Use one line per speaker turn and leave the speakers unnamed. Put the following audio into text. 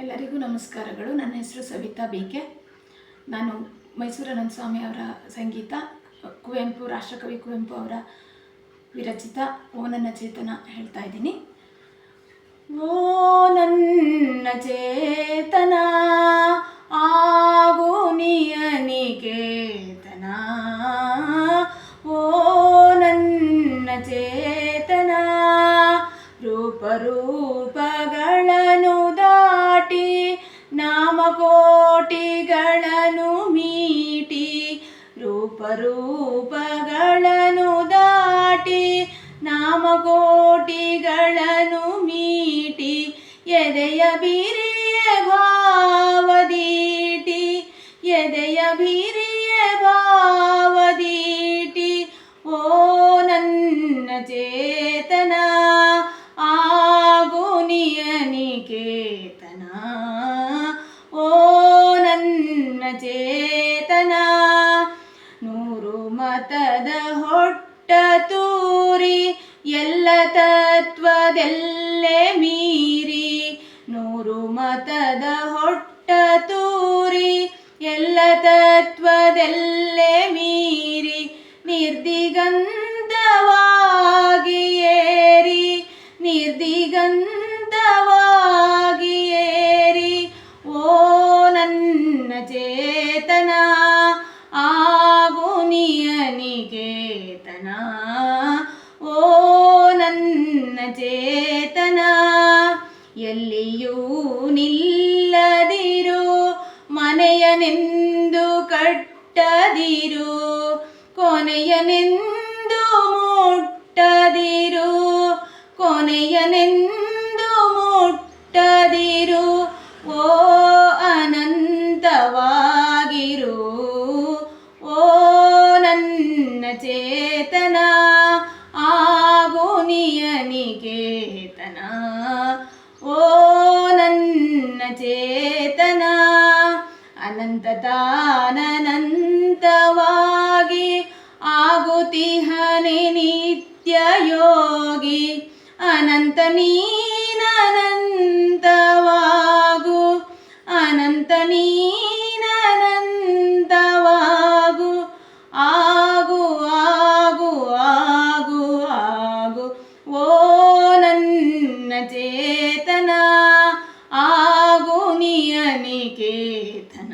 ಎಲ್ಲರಿಗೂ ನಮಸ್ಕಾರಗಳು. ನನ್ನ ಹೆಸರು ಸವಿತಾ ಬೇಕೆ ನಾನು ಮೈಸೂರು ಅನಂತ ಸ್ವಾಮಿ ಅವರ ಸಂಗೀತ, ಕುವೆಂಪು, ರಾಷ್ಟ್ರಕವಿ ಕುವೆಂಪು ಅವರ ವಿರಚಿತ ಓ ನನ್ನ ಚೇತನ ಹೇಳ್ತಾ ಇದ್ದೀನಿ. ಓ ನನ್ನ ಚೇತನ, ಆಗೋ ನಿಯನಿಕೇತನ ಓ ನನ್ನ ಚೇತನ ರೂಪರೂಪಗಳನ್ನು ರೂಪರೂಪಗಳನ್ನು ದಾಟಿ ನಾಮಕೋಟಿಗಳನ್ನು ಮೀಟಿ ಎದೆಯ ಬೀರಿಯ ಭಾವದೀಟಿ ಎದೆಯ ಬೀರಿಯ ಭಾವದೀಟಿ ಓ ನನ್ನ ಚೇತನ, ಆಗು ನಿಯನಿಕೇತನ ಓ ನನ್ನ ಮತದ ಹೊಟ್ಟ ತೂರಿ, ಎಲ್ಲ ತತ್ವದೆಲ್ಲೆ ಮೀರಿ. ನೂರು ಮತದ ಹೊಟ್ಟ ತೂರಿ, ಎಲ್ಲ ತತ್ವದೆಲ್ಲೆ ಮೀರಿ. ನಿರ್ದಿಗಂಧವಾಗಿ ಏರಿ ನಿರ್ದಿಗಂಧವಾಗಿ ಏರಿ. ಓ ನನ್ನ ಚೇತನ ಓ ನನ್ನ ಚೇತನ, ಎಲ್ಲಿಯೂ ನಿಲ್ಲದಿರು, ಮನೆಯನೆಂದು ಕಟ್ಟದಿರು, ಕೊನೆಯನೆಂದು ಮುಟ್ಟದಿರು ಕೊನೆಯನೆಂದು ಮುಟ್ಟದಿರು, ಓ ಅನಂತವಾಗಿರು, ಓ ನನ್ನ ಚೇತನ. ತಾನನಂತವಾಗಿ ಆಗುತಿಹನೆ ನಿತ್ಯ ಯೋಗಿ ಅನಂತ ನೀನಂತವಾಗು ಅನಂತ ನೀನಂತವಾಗು ಆಗು ಆಗು ಆಗು ಆಗು, ಓ ನನ್ನ ಚೇತನ, ಆಗು ನಿಯನಿಕೇತನ